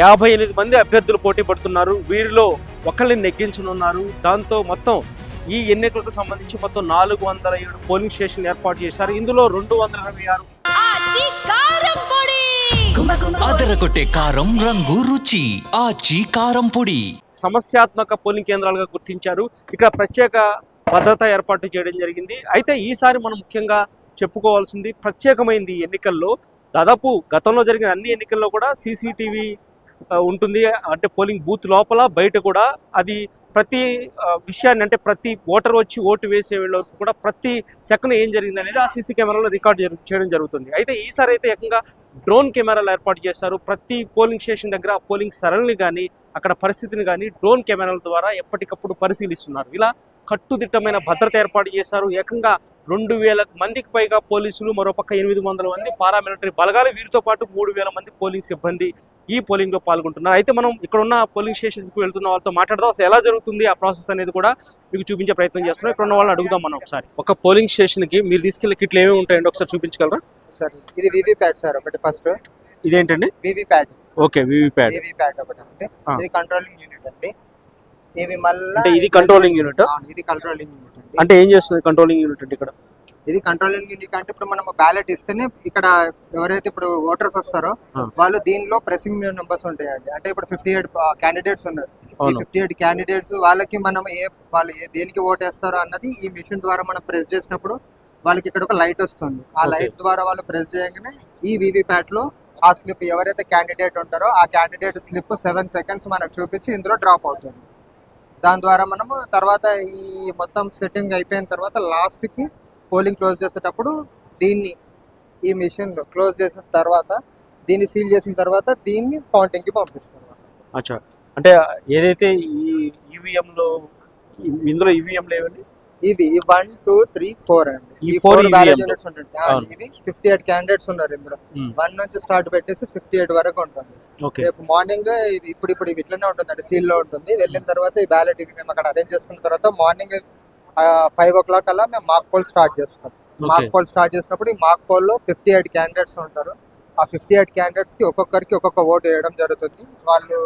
యాభై ఎనిమిది మంది అభ్యర్థులు పోటీ పడుతున్నారు. వీరిలో ఒకళ్ళని నెగ్గించనున్నారు. దాంతో మొత్తం ఈ ఎన్నికలకు సంబంధించి మొత్తం నాలుగు వందల ఏడు పోలింగ్ స్టేషన్ ఏర్పాటు చేశారు. ఇందులో రెండు వందల ఇరవై ఆరు అదరగొట్టే కారం రంగు రుచి. ఆచి కారం పొడి. సమస్యాత్మక పోలింగ్ కేంద్రాలుగా గుర్తించారు. ఇక్కడ ప్రత్యేక భద్రత ఏర్పాటు చేయడం జరిగింది. అయితే ఈసారి మనం ముఖ్యంగా చెప్పుకోవాల్సింది ప్రత్యేకమైంది ఈ ఎన్నికల్లో. దాదాపు గతంలో జరిగిన అన్ని ఎన్నికల్లో కూడా సీసీటీవీ ఉంటుంది. అంటే పోలింగ్ బూత్ లోపల బయట కూడా అది ప్రతి విషయాన్ని అంటే ప్రతి ఓటర్ వచ్చి ఓటు వేసే వరకు కూడా ప్రతి సెకండ్ ఏం జరిగింది అనేది ఆ సీసీ కెమెరాలో రికార్డ్ చేయడం జరుగుతుంది. అయితే ఈసారి అయితే ఏకంగా డ్రోన్ కెమెరాలు ఏర్పాటు చేస్తారు ప్రతి పోలింగ్ స్టేషన్ దగ్గర పోలింగ్ సరళిని కానీ అక్కడ పరిస్థితిని కానీ డ్రోన్ కెమెరాల ద్వారా ఎప్పటికప్పుడు పరిశీలిస్తున్నారు. ఇలా కట్టుదిట్టమైన భద్రత ఏర్పాటు చేశారు. ఏకంగా రెండు వేల మందికి పైగా పోలీసులు మరోపక్క ఎనిమిది వందల మంది పారామిలిటరీ బలగాలు వీరితో పాటు మూడు వేల మంది పోలింగ్ సిబ్బంది ఈ పోలింగ్లో పాల్గొంటున్నారు. అయితే మనం ఇక్కడ ఉన్న పోలింగ్ స్టేషన్స్కి వెళ్తున్న వాళ్ళతో మాట్లాడదాం. అసలు ఎలా జరుగుతుంది ఆ ప్రాసెస్ అనేది కూడా మీకు చూపించే ప్రయత్నం చేస్తున్నాం. ఇక్కడ ఉన్న వాళ్ళని అడుగుదాం మనం ఒకసారి. ఒక పోలింగ్ స్టేషన్కి మీరు తీసుకెళ్ళే కిట్లు ఏమేమి ఉంటాయండి? ఒకసారి చూపించగలరా? సార్ ఇది వివి ప్యాడ్ సార్ ఒకటి ఫస్ట్. ఇదేంటండి? వివి ప్యాడ్. Okay VVPAT. ఒకటి అంటే ఆ. ఇది కంట్రోలింగ్ యూనిట్ అండి. ఇవి మళ్ళీ అంటే ఇది unit ఆ? ఇది కంట్రోలింగ్ యూనిట్ అంటే ఏం చేస్తుంది కంట్రోలింగ్ యూనిట్ ఇక్కడ? ఇది కంట్రోలింగ్ యూనిట్ అంటే ఇప్పుడు మనం బ్యాలెట్ ఇస్తేనే ఇక్కడ ఎవరైతే ఇప్పుడు ఓటర్స్ వస్తారో. వాళ్ళు దీనిలో ప్రెసింగ్ నెంబర్స్ ఉంటాయండి. అంటే ఇప్పుడు ఫిఫ్టీ ఎయిట్ క్యాండిడేట్స్ ఉన్నారు. ఈ ఫిఫ్టీ ఎయిట్ క్యాండిడేట్స్ వాళ్ళకి మనం ఏ వాళ్ళు ఏ దేనికి ఓటేస్తారో అన్నది ఈ మిషన్ ద్వారా మనం ప్రెస్ చేసినప్పుడు వాళ్ళకి ఇక్కడ ఒక లైట్ వస్తుంది. ఆ. లైట్ ద్వారా వాళ్ళు ప్రెస్ చేయగానే ఈ వివి ప్యాట్లో ఆ స్లిప్ ఎవరైతే క్యాండిడేట్ ఉంటారో ఆ క్యాండిడేట్ స్లిప్ సెవెన్ సెకండ్స్ మనకు చూపించి ఇందులో డ్రాప్ అవుతుంది. దాని ద్వారా మనము తర్వాత ఈ మొత్తం సెట్టింగ్ అయిపోయిన తర్వాత లాస్ట్కి పోలింగ్ క్లోజ్ చేసేటప్పుడు దీన్ని ఈ మిషన్లో క్లోజ్ చేసిన తర్వాత దీన్ని సీల్ చేసిన తర్వాత దీన్ని కౌంటింగ్కి పంపిస్తారు. అచ్చా. అంటే ఏదైతే ఈ ఈవీఎం లో ఇందులో ఈవీఎం లేవండి? ఇవి వన్ టూ త్రీ ఫోర్ అండి. ఈ ఫోర్ బ్యాలెట్. యూనిట్స్ ఉంటాయి. ఇవి ఫిఫ్టీ ఎయిట్ క్యాండిడేట్స్ ఉన్నారు ఇందులో. వన్ నుంచి స్టార్ట్ పెట్టేసి ఫిఫ్టీ ఎయిట్ వరకు ఉంటుంది. రేపు మార్నింగ్ ఇప్పుడు ఇప్పుడు ఇవి ఇట్లనే ఉంటుంది అంటే సీల్లో ఉంటుంది. వెళ్ళిన తర్వాత ఈ బ్యాలెట్ ఇవి మేము అక్కడ అరేంజ్ చేసుకున్న తర్వాత మార్నింగ్ ఫైవ్ ఓ క్లాక్ అలా మేము మాక్ పోల్ స్టార్ట్ చేస్తాం. మాక్ పోల్ స్టార్ట్ చేసినప్పుడు ఈ మాక్ పోల్లో ఫిఫ్టీ ఎయిట్ క్యాండిడేట్స్ ఉంటారు. ఆ ఫిఫ్టీ ఎయిట్ క్యాండిడేట్స్కి ఒక్కొక్కరికి ఒక్కొక్క ఓటు వేయడం జరుగుతుంది. వాళ్ళు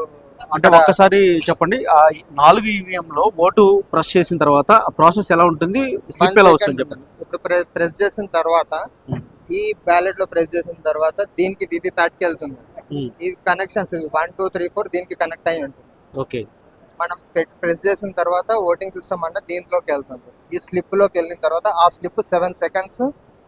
అంటే ఒక్కసారి చెప్పండి ఆ నాలుగు ఈవీఎం లో ఓటు ప్రెస్ చేసిన తర్వాత ఆ ప్రాసెస్ ఎలా ఉంటుంది? స్లిప్ ఎలా వస్తుంది చెప్పండి. ఇప్పుడు ప్రెస్ చేసిన తర్వాత Hmm. ఈ బ్యాలెట్లో ప్రెస్ చేసిన తర్వాత దీనికి వివి ప్యాట్కి వెళ్తుంది. Hmm. ఈ connections one two three four దీనికి కనెక్ట్ అయి ఉంటుంది. ఓకే మనం ప్రెస్ చేసిన తర్వాత ఓటింగ్ సిస్టమ్ అన్న దీంట్లోకి వెళ్తుంది. ఈ స్లిప్లోకి వెళ్ళిన తర్వాత ఆ స్లిప్ సెవెన్ సెకండ్స్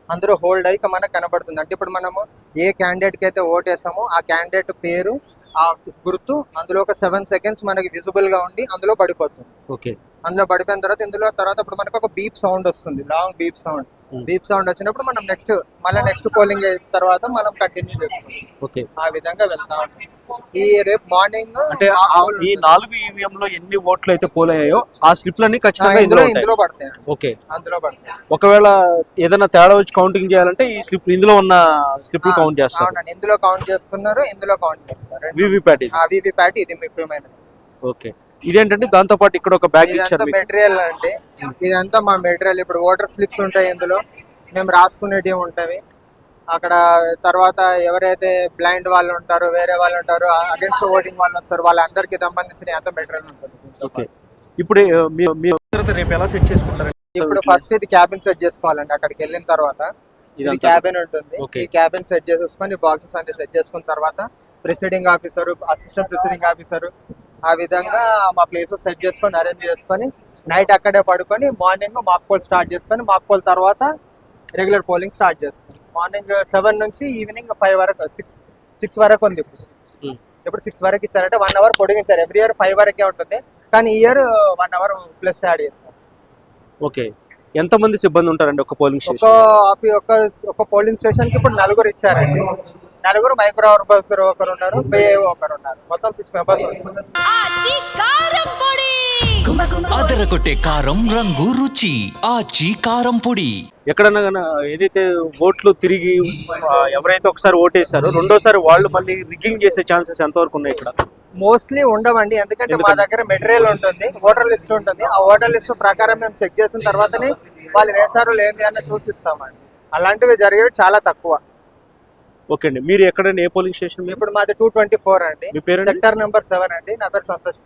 అందరూ హోల్డ్ అయ్యి మనకు కనబడుతుంది. అంటే ఇప్పుడు మనము ఏ క్యాండిడేట్కి అయితే ఓటేసామో ఆ క్యాండిడేట్ పేరు ఆ గుర్తు అందులో ఒక సెవెన్ సెకండ్స్ మనకి విజిబుల్గా ఉండి అందులో పడిపోతుంది. ఓకే. అందులో పడిపోయిన తర్వాత ఇందులో తర్వాత ఇప్పుడు మనకు ఒక బీప్ సౌండ్ వస్తుంది. Long beep sound. Beep sound వచ్చినప్పుడు మనం నెక్స్ట్ మళ్ళీ నెక్స్ట్ పోలింగ్ అయిన తర్వాత మనం కంటిన్యూ చేసుకోవచ్చు. ఓకే ఆ విధంగా వెళ్తా ఉంటాం. ఈ రేపు మార్నింగ్ అంటే ఈ నాలుగు ఈవీఎం లో ఎన్ని ఓట్లు అయితే పోల్ అయ్యాయో ఆ స్లిప్లన్నీ ఖచ్చితంగా ఇందులో ఇందులో పడతాయి. ఓకే అందులో పడతాయి. ఒకవేళ ఏదైనా తేడా వచ్చి కౌంటింగ్ చేయాలంటే ఈ స్లిప్ ఇందులో ఉన్న స్లిప్ కౌంట్ చేస్తారు. ఇందులో కౌంట్ చేస్తున్నారు ఇందులో కౌంట్ చేస్తారు వివిప్యాట్ ఇది ఆ వివి ప్యాట్ ఇది ముఖ్యమైనది. ఓకే ఇదేంటంటే దాంతో పాటు ఇక్కడ ఒక బ్యాగ్ ఇచ్చారు. మెటీరియల్ అంటే ఇదంతా మా మెటీరియల్ ఇప్పుడు ఓటర్ స్లిప్స్ ఉంటాయి ఇందులో. మేము రాసుకునేటివి ఉంటాయి. అక్కడ తర్వాత ఎవరైతే బ్లైండ్ వాళ్ళు ఉంటారో వేరే వాళ్ళు ఉంటారో అగేన్స్ట్ ఓటింగ్ వాళ్ళు వస్తారు వాళ్ళందరికీ సంబంధించిన ఎంత మెటీరియల్ ఉంటుంది ఓకే. ఇప్పుడు రేపు ఎలా సెట్ చేసుకుంటారు ఇప్పుడు ఫస్ట్ ఇది క్యాబిన్ సెట్ చేసుకోవాలండి అక్కడికి వెళ్ళిన తర్వాత. ఇది క్యాబిన్ ఉంటుంది. ఈ క్యాబిన్ సెట్ చేసేసుకొని బాక్సెస్ అన్ని సెట్ చేసుకున్న తర్వాత presiding officer assistant presiding officer ఆ విధంగా మా ప్లేసెస్ సెట్ చేసుకొని అరేంజ్ చేసుకొని నైట్ అక్కడే పడుకొని మార్నింగ్ మాక్ పోల్ స్టార్ట్ చేసుకొని మాక్ పోల్ తర్వాత రెగ్యులర్ పోలింగ్ స్టార్ట్ చేస్తాం. మార్నింగ్ సెవెన్ నుంచి ఈవినింగ్ ఫైవ్ వరకు సిక్స్ సిక్స్ వరకు ఉంది ఇప్పుడు. Hmm. ఇప్పుడు సిక్స్ వరకు ఇచ్చారంటే వన్ అవర్ పొడిగించారు ఎవ్రీ ఇయర్ ఫైవ్ వరకే ఉంటుంది. కానీ year one hour plus add చేస్తారు. ఓకే ఎంత మంది సిబ్బంది ఉంటారండి ఒక పోలింగ్ స్టేషన్ ఒక ఒక పోలింగ్ స్టేషన్కి ఇప్పుడు నలుగురు ఇచ్చారండి. నలుగురు మైక్రో ఆఫీసర్ ఒకరు ఉన్నారు పిఏఓ ఒకరు ఉన్నారు. మొత్తం సిక్స్ మెంబర్స్ పొడి. అదరగొట్టే కారం రంగు రుచి. ఆచి కారం పొడి. ఎక్కడన్నా గాన ఏదైతే ఓట్లు తిరిగి ఆ, ఎవరైతే ఒకసారి ఓటేసారో రెండోసారి వాళ్ళు మళ్ళీ రిగ్గింగ్ చేసే ఛాన్సెస్ ఎంతవరకు ఉన్నాయి ఇక్కడ? మోస్ట్లీ ఉండవండి. ఎందుకంటే మా? దగ్గర మెటీరియల్ ఉంటుంది ఓటర్ లిస్ట్ ఉంటుంది. ఆ ఓటర్ లిస్ట్ ప్రకారం మేము చెక్ చేసిన తర్వాతనే వాళ్ళు వేశారో లేని అని చూసిస్తామండి. అలాంటివి జరిగేవి చాలా తక్కువ. ఓకే అండి. మీరు ఎక్కడండి? ఏ పోలింగ్ స్టేషన్ ఇప్పుడు మాది టూ ట్వంటీ ఫోర్ అండి. మీ పేరు సెక్టర్ నెంబర్ సెవెన్ అండి. నా పేరు సంతోష్